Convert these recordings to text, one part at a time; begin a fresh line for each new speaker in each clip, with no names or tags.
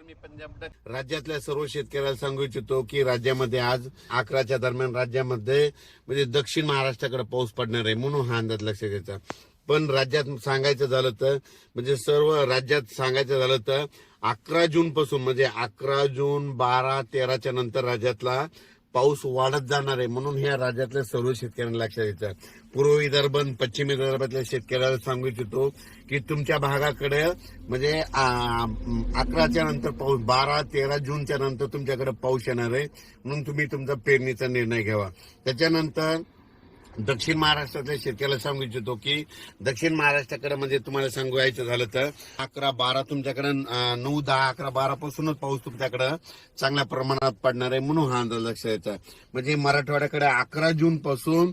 नमस्कार मी पंजाब राज्यातल्या सर्व शेतकऱ्याला सांगू इच्छितो की राज्यामध्ये आज अकराच्या दरम्यान राज्यामध्ये म्हणजे दक्षिण महाराष्ट्राकडे पाऊस पडणार आहे म्हणून हा अंदाज लक्षात घ्यायचा पण राज्यात सांगायचं झालं तर म्हणजे सर्व राज्यात सांगायचं झालं तर अकरा जून पासून म्हणजे अकरा जून बारा तेराच्या नंतर राज्यातला पाऊस वाढत जाणार आहे म्हणून ह्या राज्यातल्या सर्व शेतकऱ्यांना लक्षात घ्यायचं पूर्व विदर्भ पश्चिम विदर्भातल्या शेतकऱ्याला सांगू इच्छितो की तुमच्या भागाकडे म्हणजे अकराच्या नंतर पाऊस बारा तेरा जूनच्या नंतर तुमच्याकडे पाऊस येणार आहे. म्हणून तुम्ही तुमचा पेरणीचा निर्णय घ्यावा. त्याच्यानंतर दक्षिण महाराष्ट्रातल्या शेतकऱ्याला सांगू इच्छितो की दक्षिण महाराष्ट्राकडे म्हणजे तुम्हाला सांगायचं झालं तर अकरा बारा तुमच्याकडे नऊ दहा अकरा बारा पासूनच पाऊस तुमच्याकडे चांगल्या प्रमाणात पडणार आहे म्हणून हा अंदाज लक्षात यायचा म्हणजे मराठवाड्याकडे अकरा जून पासून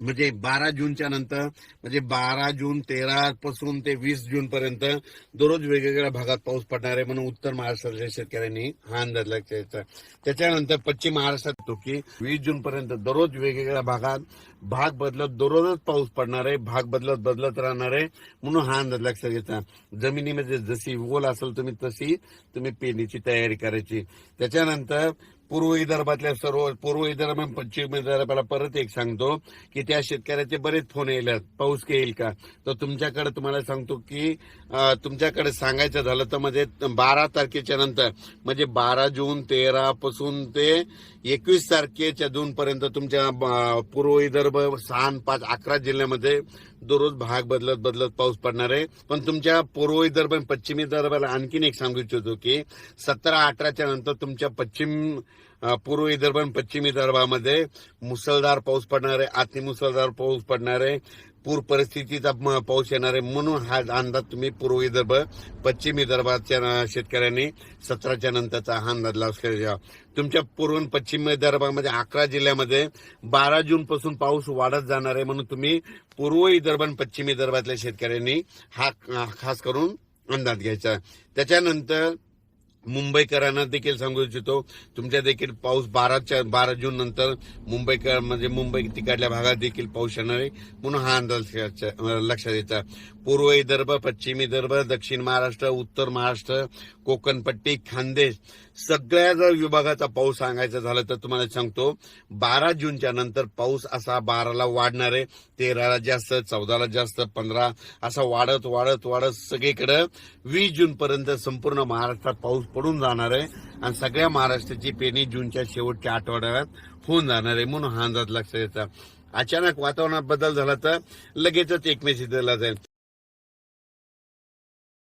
म्हणजे बारा जूनच्या नंतर म्हणजे बारा जून तेरा पासून ते वीस जून पर्यंत दररोज वेगवेगळ्या भागात पाऊस पडणार आहे म्हणून उत्तर महाराष्ट्रातल्या शेतकऱ्यांनी हा अंदाज लक्षात त्याच्यानंतर पश्चिम महाराष्ट्रात तो की वीस जून पर्यंत दररोज वेगवेगळ्या भागात भाग बदलत दररोजच पाऊस पडणार आहे भाग बदलत बदलत राहणार आहे म्हणून हा अंदाज लक्षात घ्यायचा जमिनीमध्ये जशी ओल असेल तुम्ही तशी तुम्ही पेरणीची तयारी करायची. त्याच्यानंतर पूर्व विदर्भातल्या सर्व पूर्व विदर्भ पश्चिम विदर्भाला परत एक सांगतो की त्या शेतकऱ्याचे बरेच फोन येईल पाऊस येईल का? तर तुमच्याकडे तुम्हाला सांगतो की तुमच्याकडे सांगायचं झालं तर म्हणजे बारा तारखेच्या नंतर म्हणजे बारा जून तेरा पासून ते एकवीस तारखेच्या जून पर्यंत तुमच्या पूर्व विदर्भ सहा पाच अकरा जिल्ह्यामध्ये दररोज भाग बदलत बदलत पाऊस पडणार आहे. पण तुमच्या पूर्व विदर्भ पश्चिम विदर्भाला आणखीन एक सांगू इच्छितो की सतरा अठराच्या नंतर तुमच्या पश्चिम पूर्व विदर्भ आणि पश्चिम विदर्भामध्ये मुसळधार पाऊस पडणार आहे अतिमुसळधार पाऊस पडणार आहे पूर परिस्थितीचा पाऊस येणार आहे म्हणून हा अंदाज तुम्ही पूर्व विदर्भ पश्चिम विदर्भाच्या शेतकऱ्यांनी सतराच्या नंतरचा हा अंदाज लक्षात घ्या तुमच्या पूर्व पश्चिम विदर्भामध्ये अकरा जिल्ह्यामध्ये बारा जून पासून पाऊस वाढत जाणार आहे म्हणून तुम्ही पूर्व विदर्भ आणि पश्चिम विदर्भातल्या शेतकऱ्यांनी हा खास करून अंदाज घ्यायचा. त्याच्यानंतर मुंबईकरांना देखील सांगू इच्छितो. तुमच्या देखील पाऊस बाराच्या बारा जून नंतर मुंबईकर म्हणजे मुंबई तिकडल्या भागात देखील पाऊस येणार आहे. म्हणून हा अंदाज लक्षात येतात पूर्व विदर्भ पश्चिम विदर्भ दक्षिण महाराष्ट्र उत्तर महाराष्ट्र कोकणपट्टी खानदेश सगळ्या जर विभागाचा पाऊस सांगायचा झालं तर तुम्हाला सांगतो बारा जूनच्या नंतर पाऊस असा बाराला वाढणार आहे. तेराला जास्त चौदाला जास्त पंधरा असा वाढत वाढत वाढत सगळीकडं वीस जून पर्यंत संपूर्ण महाराष्ट्रात पाऊस पडून जाणार आहे. आणि सगळ्या महाराष्ट्राची पेरणी जूनच्या शेवटच्या आठवड्यात होऊन जाणार आहे म्हणून हा अंदाज लक्षात येतात अचानक वातावरणात बदल झाला तर लगेचच एकमेशी दिला जाईल.